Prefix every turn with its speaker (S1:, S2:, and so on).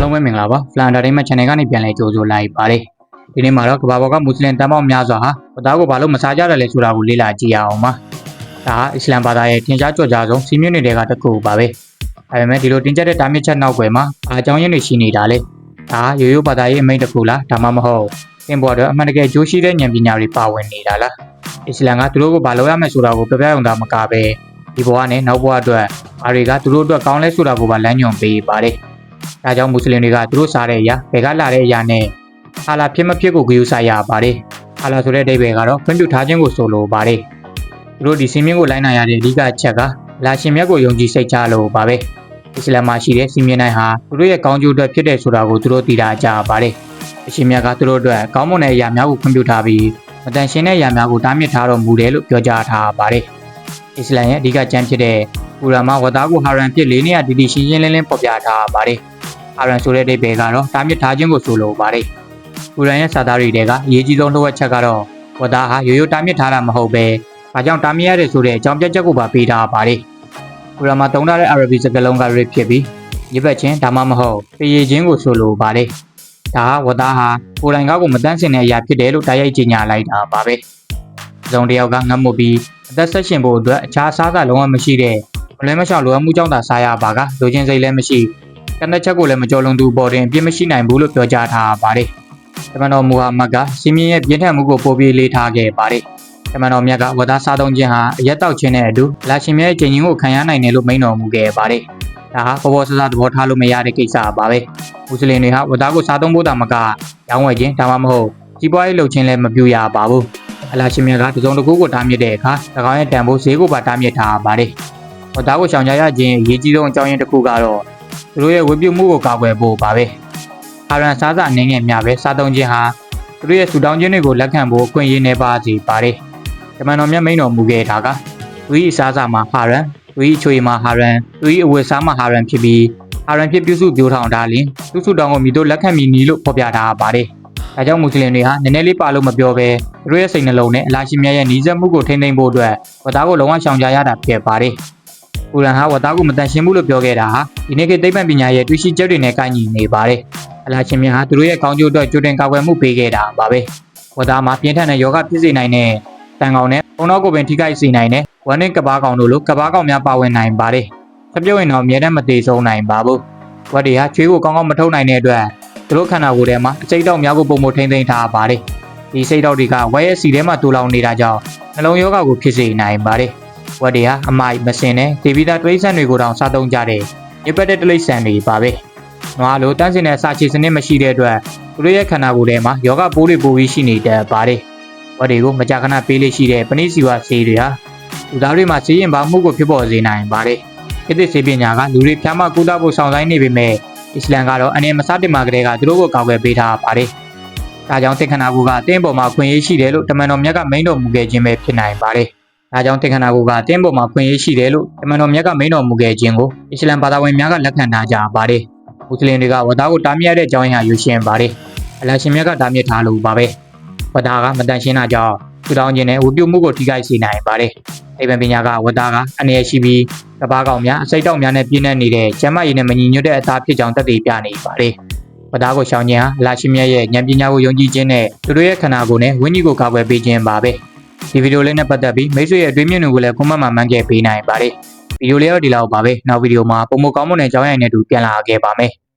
S1: လုံးပဲမင်္ဂလာပါ Flan Entertainment Channel ကနေပြန်လည်ကြိုဆိုလိုက်ပါတယ်ဒီနေ့မှာတော့ကမ္ဘာပေါ်ကမွတ်စလင်တန်ပေါင်းများစွာဟာဝသားကိုဘာလို့မစားကြတယ်လဲဆိုတာကိုလေ့လာကြည့်ရအောင်ပါဒါဟာအစ္စလမ်ဘာသာရဲ့ထင်ရှားကြော်ကြားဆုံးစီးမြင့်တွေကတစ်ခုပါပဲဒါပေမဲ့ဒီလိုတင်ကြတဲ့တာမြင့်ချက်နောက်ွယ်မှာအားအကြောင်းရင်းတွေရှိနေတာလေဒါဟာရိုးရိုးဘာသာရေးအမိန့်တစ်ခုလားဒါမှမဟုတ်သင်ပေါ်တော့အမှန်တကယ်ကြိုးရှိတဲ့ဉာဏ်ပညာတွေပါဝင်နေတာလားအစ္စလမ်ကသူတို့ကိုဘာလုပ်ရမယ်ဆိုတာကိုပြပြအောင်တာမကပဲဒီဘဝနဲ့နောက်ဘဝအတွက်အားတွေကသူတို့အတွက်ကောင်းလဲဆိုတာကိုပါလမ်းညွှန်ပေးပါတယ်။ ဒါကြောင့်မွတ်စလင်တွေကသူတို့စားတဲ့အရာဘယ်ကလာတဲ့အရာနဲ့ဟာလာဖြစ်မဖြစ်ကိုဂရုစိုက်ရပါတယ်။ဟာလာဆိုတဲ့အဓိပ္ပာယ်ကတော့ဖွင့်ပြထားခြင်းကိုဆိုလိုပါတယ်။သူတို့ဒီစင်မြင့်ကိုလိုက်နိုင်ရတဲ့အဓိကအချက်ကလာရှင်မြတ်ကိုယုံကြည်စိတ်ချလို့ပါပဲ။အစ္စလာမ်မှာရှိတဲ့စင်မြင့်တိုင်းဟာသူတို့ရဲ့ကောင်းကျိုးအတွက်ဖြစ်တယ်ဆိုတာကိုသူတို့သိတာကြပါတယ်။အရှင်မြတ်ကသူတို့အတွက်ကောင်းမွန်တဲ့အရာများကိုဖွင့်ပြထားပြီးမတန်ရှင်းတဲ့အရာများကိုတားမြစ်ထားတော်မူတယ်လို့ပြောကြားထားပါတယ်။အစ္စလာမ်ရဲ့အဓိကကျမ်းဖြစ်တဲ့ကုရ်အာန်မှာဝတ်သားကိုဟာရန်ဖြစ်လေးနေရတည်တည်ရှင်းရှင်းလင်းလင်းဖော်ပြထားပါတယ်။ အာရန်ဆိုတဲ့အိဗေကတော့တားမြစ်ထားခြင်းကိုဆိုလိုပါတယ်။ကုရ်အာန်ရဲ့စာသားတွေထဲကအရေးကြီးဆုံးတစ်ဝက်ချက်ကတော့ဝတ်သားဟာရိုးရိုးတားမြစ်ထားတာမဟုတ်ပဲ။ဘာကြောင့်တားမြစ်ရတဲ့ဆိုတဲ့အကြောင်းပြချက်ကိုပါပေးထားပါတယ်။ကုရ်အာန်မှာသုံးထားတဲ့အာရဗီစကားလုံးကရစ်ဖြစ်ပြီးရစ်ဘက်ချင်းဒါမှမဟုတ်ပေးရခြင်းကိုဆိုလိုပါတယ်။ဒါဟာဝတ်သားဟာကိုယ်တိုင်ကကိုမတန်းစင်တဲ့အရာဖြစ်တယ်လို့တိုက်ရိုက်ကြေညာလိုက်တာပါပဲ။ဇုံတစ်ယောက်ကငတ်မွတ်ပြီးအသက်ဆက်ရှင်ဖို့အတွက်အခြားအစားအစာလုံးဝမရှိတဲ့မလွဲမရှောင်လိုအပ်မှုကြောင့်သာစားရပါကလိုချင်စိတ်လည်းမရှိ ကနက်ချက်ကိုလည်းမကြော်လွန်သူပေါ်တင်ပြစ်မရှိနိုင်ဘူးလို့ပြောကြားထားပါတယ်။တမန်တော်မူဟာမတ်ကစီမင်းရဲ့ပြင်းထန်မှုကိုပိုပြီးလေးထားခဲ့ပါတယ်။တမန်တော်မြတ်ကဝတ်သားစားသုံးခြင်းဟာအရက်တောက်ခြင်းနဲ့အတူလာရှင်မြတ်ရဲ့ကျင့်ခြင်းကိုခံရနိုင်တယ်လို့မိန့်တော်မူခဲ့ပါတယ်။ဒါဟာပေါ်ပေါ်ဆဆသဘောထားလို့မရတဲ့ကိစ္စပါပဲ။မွတ်စလင်တွေဟာဝတ်သားကိုစားသုံးဖို့တာမကရောင်းဝယ်ခြင်းဒါမှမဟုတ်ကြီးပွားရေးလုပ်ခြင်းလည်းမပြုရပါဘူး။အလာရှင်မြတ်ကတစုံတစ်ခုကိုတားမြစ်တဲ့အခါ၎င်းရဲ့တန်ဖိုးဈေးကိုပါတားမြစ်ထားပါတယ်။ဝတ်သားကိုရှောင်ကြရခြင်းအရေးကြီးဆုံးအကြောင်းရင်းတစ်ခုကတော့ သူတို့ရဲ့ဝေပြုမှုကိုကာကွယ်ဖို့ပါပဲအာရန်စားစာအနေငယ်များပဲစားသုံးခြင်းဟာသူတို့ရဲ့ဆူတောင်းခြင်းတွေကိုလက်ခံဖို့အခွင့်အရေးနေပါစီပါတယ်တမန်တော်မြတ်မိန်တော်မူခဲ့တာကသူ၏စားစာမှာဟာရန်သူ၏ချွေမှာဟာရန်သူ၏အဝတ်စားမှာဟာရန်ဖြစ်ပြီးဟာရန်ဖြစ်ပြုစုပြောထောင်တာလင်သူဆူတောင်းကိုမိတို့လက်ခံမိနီလို့ဖော်ပြထားပါတယ်ဒါကြောင့်မွတ်စလင်တွေဟာနည်းနည်းလေးပါလို့မပြောဘဲသူတို့ရဲ့စိတ်နှလုံးနဲ့အလားရှိမြတ်ရဲ့ညီးစက်မှုကိုထိမ့်သိမ်းဖို့အတွက်ဝတ်သားကိုလုံးဝရှောင်ကြရတာဖြစ်ပါတယ်။ ကုရ်အာန်ဟာဝတ်သားကိုမတန်ရှင်းဘူးလို့ပြောခဲ့တာဟာဒီနေ့ခေတ်သိပ္ပံပညာရဲ့တွေ့ရှိချက်တွေနဲ့ကိုက်ညီနေပါတယ်။အလားချင်းမြတ်ဟာသူတို့ရဲ့ကောင်းကျိုးအတွက်ကြိုတင်ကာကွယ်မှုပေးခဲ့တာပါပဲ။ဝတ်သားမှာပြင်းထန်တဲ့ယောဂဖြစ်စေနိုင်တဲ့တန်ကောင်နဲ့ဘုံတော်ကိုပင်ထိခိုက်စေနိုင်တဲ့ဝမ်းနဲ့ကဘာကောင်တို့လိုကဘာကောင်များပါဝင်နိုင်ပါတယ်။ဆက်ပြုတ်ရင်တော့အမြဲတမ်းမသေးဆုံးနိုင်ပါဘူး။ဝတ်တွေဟာချွေးကိုကောင်းကောင်းမထုတ်နိုင်တဲ့အတွက်သူတို့ခန္ဓာကိုယ်ထဲမှာအစိတ်တောက်များကိုပုံမထိမ့်သိမ်းထားပါတယ်။ဒီစိတ်တောက်တွေကဝက်ရဲ့စီထဲမှာတူလောင်နေတာကြောင့်နှလုံးယောဂကိုဖြစ်စေနိုင်ပါတယ်။ ဝက်တွေဟာအမိုက်မစင်တဲ့ဒေဗီတာတွေးဆန်တွေကိုတောင်စားသုံးကြတဲ့ညစ်ပတ်တဲ့တိရစ္ဆာန်တွေပါပဲ။နွားလိုတန်းစင်တဲ့စာချေစနစ်မရှိတဲ့အတွက်သူတို့ရဲ့ခန္ဓာကိုယ်ထဲမှာယောဂပိုးတွေပိုပြီးရှိနေတတ်ပါတယ်။ဝက်တွေကိုမကြာခဏပေးလေးရှိတဲ့ပဏိစီဝါဆေးတွေဟာလူသားတွေမှာဆေးရင်ပါမှုကိုဖြစ်ပေါ်စေနိုင်ပါတယ်။ခေတ်သစ်ဆေးပညာကလူတွေဖြာမကုသဖို့ဆောင်ဆိုင်နေပေမဲ့အစ္စလမ်ကတော့အနေမစားတင်မှာကလေးကသူတို့ကိုကာကွယ်ပေးထားပါတယ်။ဒါကြောင့်တက္ကနာကူကအတင်းပေါ်မှာခွင့်ရေးရှိတယ်လို့တမန်တော်မြတ်ကမိန့်တော်မူခဲ့ခြင်းပဲဖြစ်နိုင်ပါတယ်။ ဒါကြောင့်တက္ကနာကူကအတင်းပေါ်မှာခွင့်ရေးရှိတယ်လို့တမန်တော်မြတ်ကမိန့်တော်မူခဲ့ခြင်းကိုအစ္စလမ်ဘာသာဝင်များကလက်ခံထားကြပါတယ်။မွတ်စလင်တွေကဝတ်သားကိုတားမြစ်ရတဲ့အကြောင်းရင်းဟာယူရှင်ပါတယ်။အလရှင်မြတ်ကတားမြစ်ထားလို့ပါပဲ။ဝတ်သားကမတန်ရှင်းတာကြောင့်သူတောင်းခြင်းနဲ့ဝပြုမှုကိုထိခိုက်စေနိုင်ပါတယ်။အိဗန်ပညာကဝတ်သားကအနေရရှိပြီးကဘာကောင်များအစိတ်တောက်များနဲ့ပြည့်နေနေတဲ့ကျမ်းမာရေးနဲ့မညီညွတ်တဲ့အသားဖြစ်ကြောင်းသက်သေပြနေပါတယ်။ဝတ်သားကိုရှောင်ခြင်းဟာအလာရှိမြတ်ရဲ့ဉာဏ်ပညာကိုယုံကြည်ခြင်းနဲ့သူတို့ရဲ့ခန္ဓာကိုယ်နဲ့ဝိညာဉ်ကိုကာကွယ်ပေးခြင်းပါပဲ။ ဒီဗီဒီယိုလေးနဲ့ပတ်သက်ပြီးမိတ်ဆွေရဲ့အတွေ့အမြင်တွေကိုလည်းကွန်မန့်မှာမှန်ခဲ့ပေးနိုင်ပါတယ်။ဗီဒီယိုလေးတော့ဒီလောက်ပါပဲ။နောက်ဗီဒီယိုမှာပုံမကောင်းမွန်တဲ့အကြောင်းအရာတွေနဲ့အတူပြန်လာခဲ့ပါမယ်။